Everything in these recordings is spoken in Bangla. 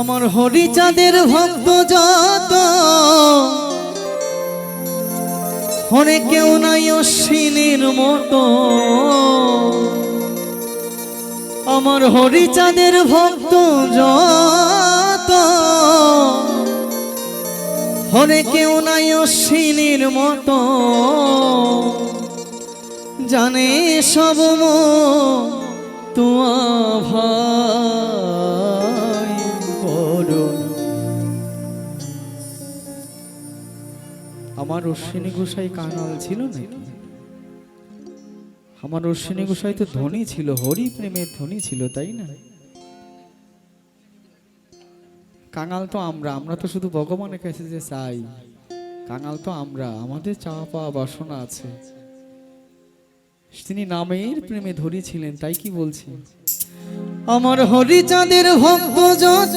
আমার হরিচাঁদের ভক্ত যত হরে কেউ নাই অশ্বিনীর মতো। আমার হরিচাঁদের ভক্ত যত হরে কেউ নাই অশ্বিনীর মতো। জানে সব তোমা ভাই। আমার অশ্বিনী গোসাই কাঙাল ছিল নাকি? আমার অশ্বিনী গোসাই তো ধনী ছিল হরি প্রেমের ধনী ছিল, তাই না? কাঙাল তো আমরা আমরা তো শুধু ভগবানের কাছে যে চাই। কাঙাল তো আমরা, আমাদের চাওয়া পাওয়া বাসনা আছে। তিনি নামের প্রেমে ধরেছিলেন তাই কি বলছি আমার হরিচাঁদের ভক্ত যত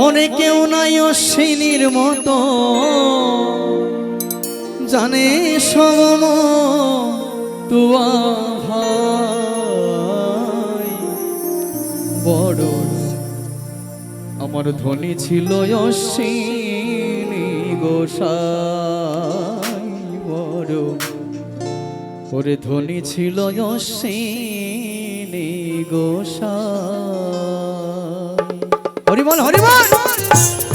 হরে কেউ নাই অশ্বিনীর মতো। জানে ভাই। বড় আমার ধ্বনি ছিল অশ্বিনী গোসাই বড় ওরে ধ্বনি ছিল অশ্বিনী গোসাই হরিবল হরিবল তার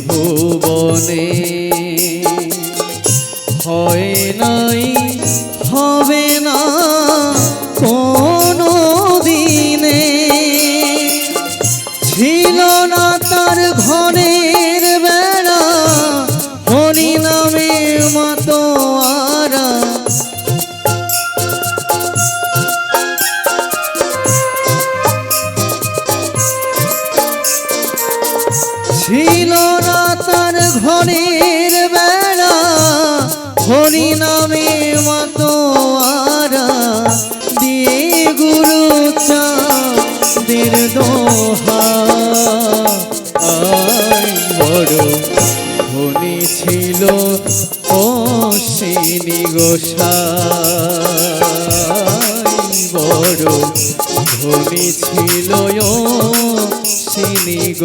ভুবনে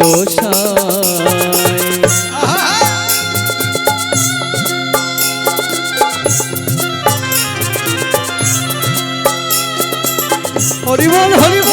গোসাই হরিবল হরিবল।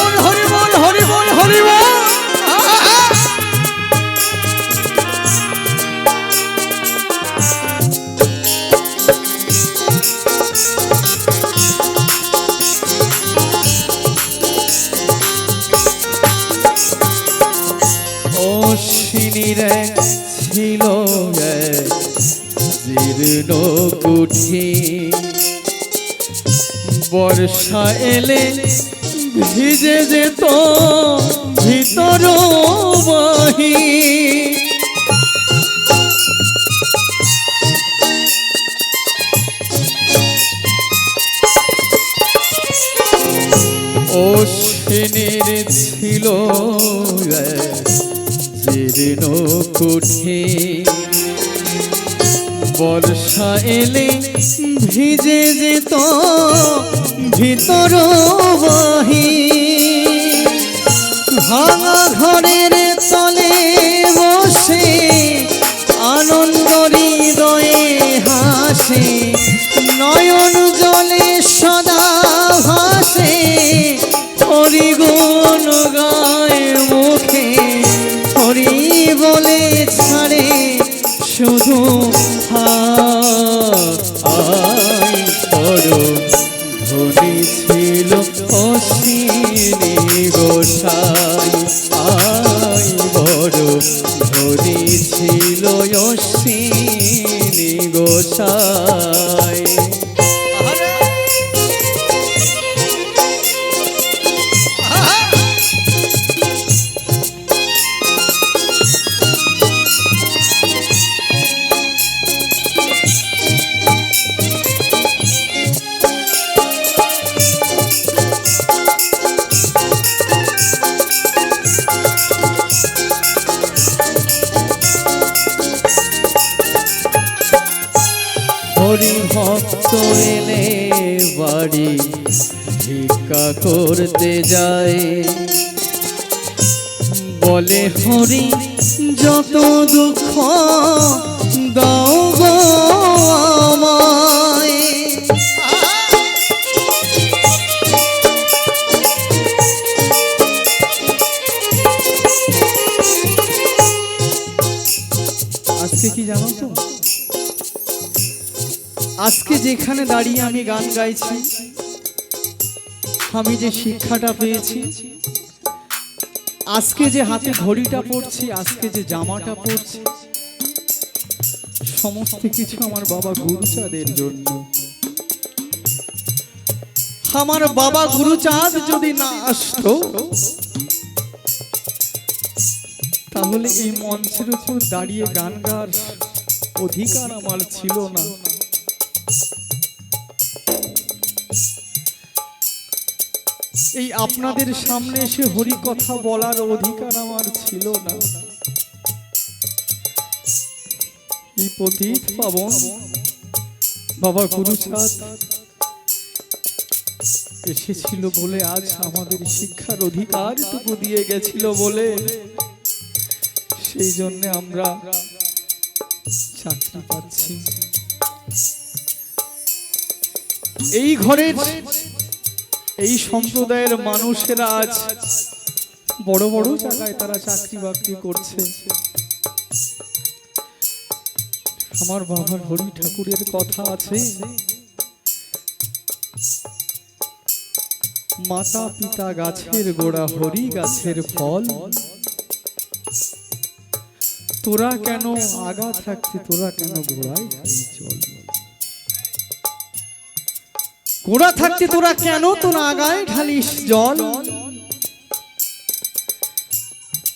যেত ভিতর বাহি। অশ্বিনীর ছিল জীর্ণ কুঠি। বর্ষা এলে ভিজে যেত ভিতর বাহি। ভাঙা ঘরের তলে অশ্বিনী ভক্ত এলে বাড়ি, ভিক্ষা করতে যায়। বলে, হরি, যত দুঃখ দাও আমায়। আজকে কি জানো? তো আজকে যেখানে দাঁড়িয়ে আমি গান গাইছি, আমি যে শিক্ষাটা পেয়েছি, আজকে যে হাতে ঘড়িটা পড়ছি, আজকে যে জামাটা পড়ছি, সমস্ত কিছু আমার বাবা গুরুচাঁদের জন্য। আমার বাবা গুরুচাঁদ যদি না আসতো, তাহলে এই মঞ্চের উপর দাঁড়িয়ে গান গাওয়ার অধিকার আমার ছিল না। এই আপনাদের সামনে এসে হরি কথা বলার অধিকার আমার ছিল না। এই পতিত পাবন, বাবা গুরুচাঁদ এসেছিল বলে আজ আমাদের শিক্ষার অধিকারটুকু দিয়ে গেছিল বলে। সেই জন্য আমরা চাকরি পাচ্ছি। এই ঘরের এই সম্প্রদায়ের মানুষেরা আজ বড় বড় জায়গায় তারা চাকরি বাকরি করছে। আমার বাবার হরি ঠাকুরের কথা আছে। মাতা পিতা গাছের গোড়া, হরি গাছের ফল। তোরা কেন আগা থাকতে, তোরা কেন গোড়ায় চল গোড়া থাকতে তোরা কেন তোর আগায় ঢালিস জল?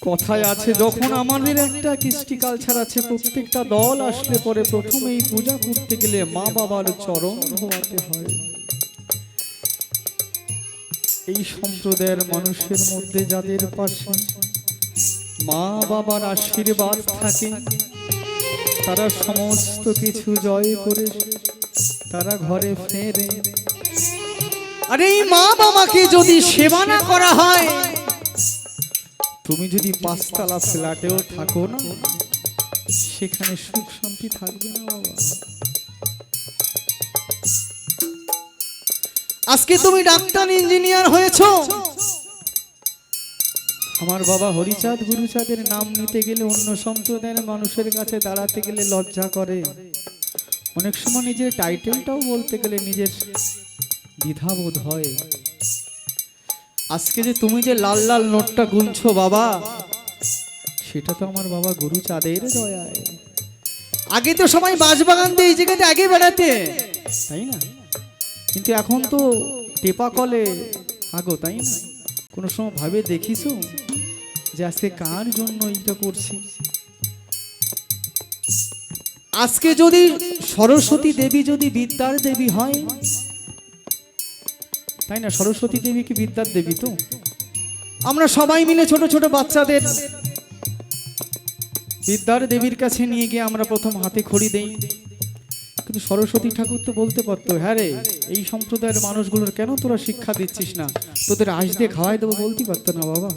কথায় আছে, যখন আমাদের একটা কৃষ্টি কালচার আছে, প্রত্যেকটা দল আসলে পরে প্রথমেই পূজা করতে গেলে মা বাবার চরণ ধোয়াতে হয়। এই সম্প্রদায়ের মানুষের মধ্যে যাদের পাশে মা বাবার আশীর্বাদ থাকে, তারা সমস্ত কিছু জয় করে, তারা ঘরে ফেরে। আরে এই মা বাবাকে যদি সেবা না করা হয়। তুমি যদি পাঁচতলা ফ্ল্যাটেও থাকো না সেখানে সুখ শান্তি থাকবে না বাবা। আজকে তুমি ডাক্তার ইঞ্জিনিয়ার হয়েছো? আমার বাবা হরিচাঁদ গুরুচাঁদের নাম নিতে গেলে অন্য সম্প্রদায়ের মানুষের কাছে দাঁড়াতে গেলে লজ্জা করে। অনেক সময় নিজের টাইটেলটাও বলতে গেলে নিজের দ্বিধাবোধ হয়। আজকে যে তুমি যে লাল লাল নোটটা গুনছো বাবা, সেটা তো আমার বাবা গুরুচাঁদের দয়ায়। আগে তো সবাই বাঁশবাগান দিয়ে এই জায়গাতে আগে বেড়াতে। তাই না? কিন্তু এখন তো টেপা কলে আগো, তাই না? কোনো সময় ভাবে দেখিছো যে আজকে কার জন্য এইটা করছি? আজকে যদি সরস্বতী দেবী যদি বিদ্যার দেবী হয় তাই না? সরস্বতী দেবী কি বিদ্যার দেবী তো? আমরা সবাই মিলে ছোট ছোট বাচ্চাদের বিদ্যার দেবীর কাছে নিয়ে গিয়ে আমরা প্রথম হাতে খড়ি দেই। কিন্তু সরস্বতী ঠাকুর তো বলতে পারতো হ্যাঁ রে, এই সম্প্রদায়ের মানুষগুলোর কেন তোরা শিক্ষা দিচ্ছিস না? তোদের আজ দিয়ে খাওয়াই দেবো বলতে পারতো না বাবা।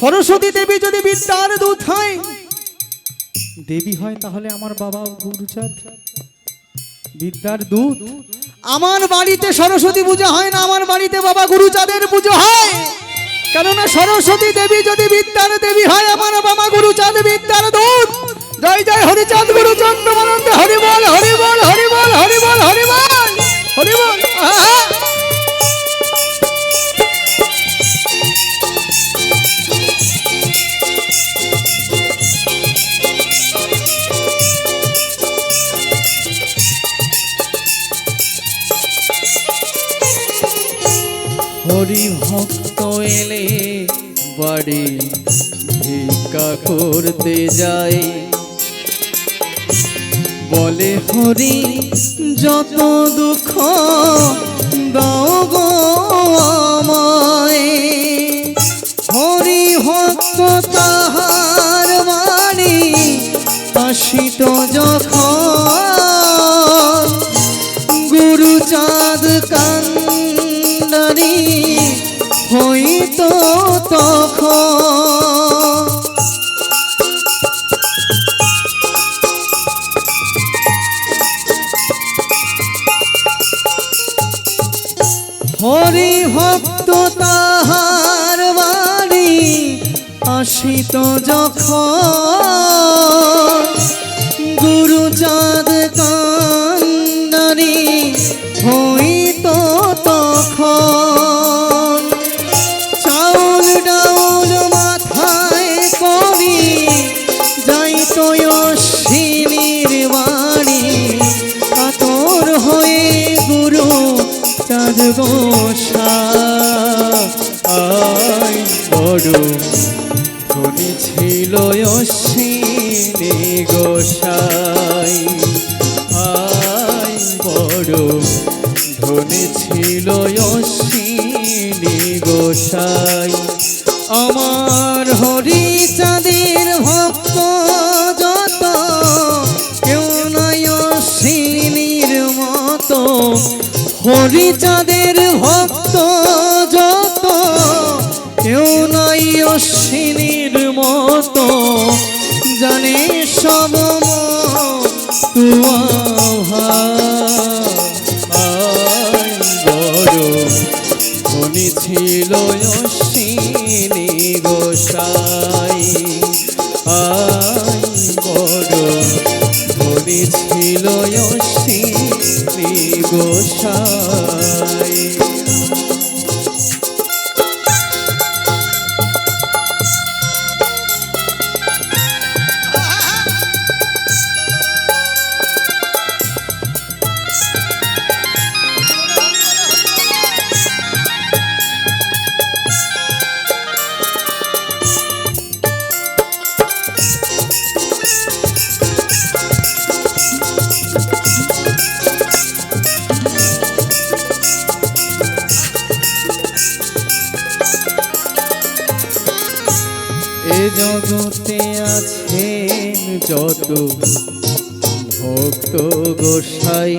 সরস্বতী দেবী যদি বিদ্যার দূত হয় দেবী হয় তাহলে আমার বাবা গুরুচাঁদ। বিদ্যার দূত। আমার বাড়িতে সরস্বতী পুজো হয় না, আমার বাড়িতে বাবা গুরুচাঁদের পুজো হয়। কেননা সরস্বতী দেবী যদি বিদ্যার দেবী হয়, আমার বাবা গুরুচাঁদ বিদ্যার দূত। জয় জয় হরিচাঁদ গুরুচন্দ্র মানন্দ হরিবল হরিবল হরিবল হরিবল হরিবল হরিবল। হরি ভক্ত এলে বাড়ি ভিক্ষা করতে যায় বলে হরি, যত দুঃখ দাও গো আমায়। হরি ভক্ত তাহার বাণী আসিত যখন হরি ভক্ত তাহার বাড়ি আসিত যখন। গুরু চাঁদ গোসাই। আমার হরি চাঁদের ভক্ত যত, কেউ নাই অশ্বিনীর মতো। হরি চাঁদের ভক্ত যত, কেউ নাই অশ্বিনীর মতো। জানে সব তুয়া ভাই। আই যত ভক্ত গোসাই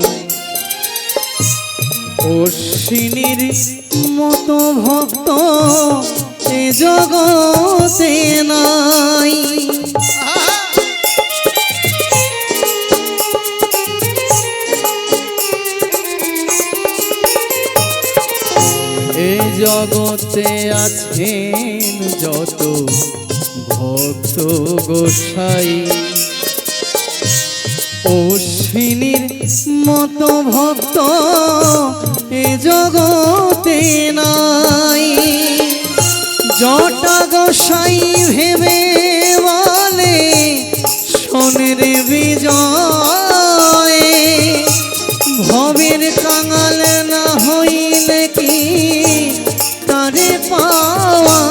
অশ্বিনীর মতো ভক্ত এ জগতে নাই। জগতে আছেন যত ভক্ত গোসাই। অশ্বিনীর মতো ভক্ত এ জগতে নাই। জটা গোসাই ভেবে বলে, শোনের বিজয়। ভবের কাঙাল না হইলে কি তারে পাওয়া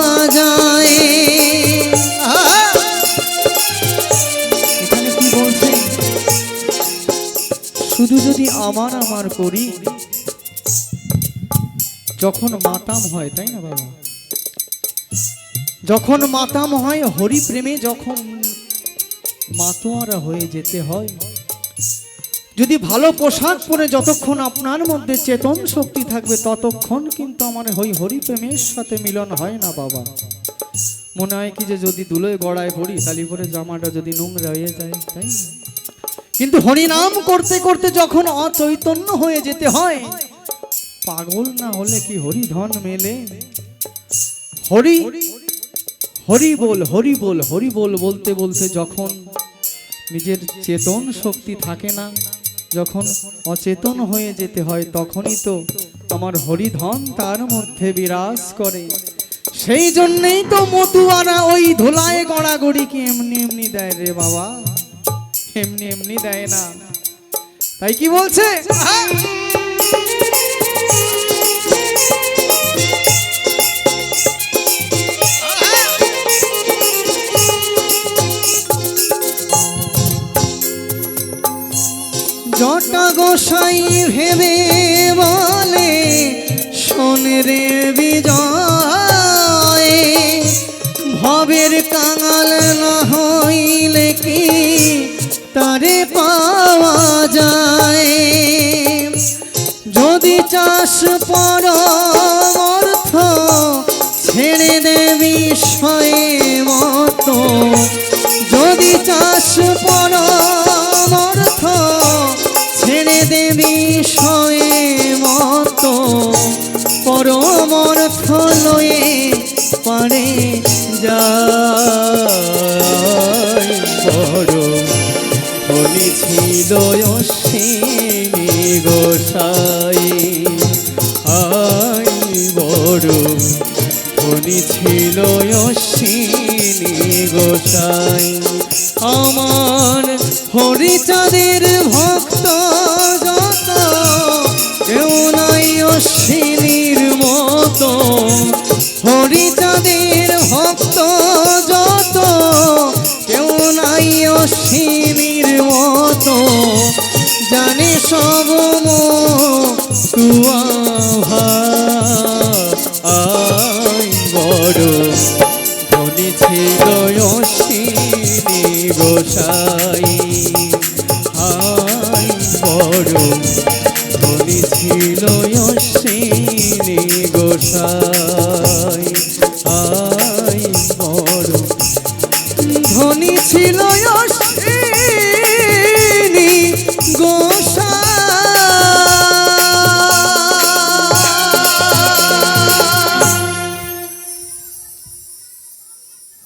আমার আমার করি। যখন মাতাম হয়, তাই না বাবা? যখন মাতাম হয় হরি প্রেমে যখন মাতোয়ারা হয়ে যেতে হয়। যদি ভালো পোশাক পরে যতক্ষণ আপনার মধ্যে চেতন শক্তি থাকবে, ততক্ষণ কিন্তু আমার হই হরি প্রেমের সাথে মিলন হয় না বাবা। মনে হয় কি যে যদি দুলোয় গড়ায় পড়ি, তালি পরে জামাটা যদি নোংরা হয়ে যায়, তাই না? কিন্তু হরিনাম করতে করতে যখন অচৈতন্য হয়ে যেতে হয়, পাগল না হলে কি হরিধন মেলে? হরি হরি বল হরি বল হরি বল বলতে বলতে যখন নিজের চেতন শক্তি থাকে না, যখন অচেতন হয়ে যেতে হয়, তখনই তো আমার হরিধন তার মধ্যে বিরাজ করে। সেই জন্যেই তো মতুয়ারা ওই ধোলায় ধুলায় গড়াগড়িকে এমনি এমনি দেয় রে বাবা? এমনি এমনি দেয় না। তাই কি বলছে? জটা গোসাই ভেবে বলে, শোন রে বিজয়, ভবের কাঙাল না তারে পাওয়া যায়। যদি চাষ পর অর্থ ছেড়ে দে বিষয়ে মতো, যদি চাষ পর অর্থ ছেড়ে দে বিষয়ে মতো পরমর্থ লয়ে পারে যায় ছিল অশ্বিনী গোসাই। আই বড় ধনী ছিল অশ্বিনী গোসাই। আমার হরিচাঁদের ভক্ত যত, কেউ নাই অশ্বিনীর মতো। হরিচাঁদের ভক্ত যত, কেউ নাই অশ্বিনীর মতো জানে সব বড় ধনী ছিল অশ্বিনী গোসাই।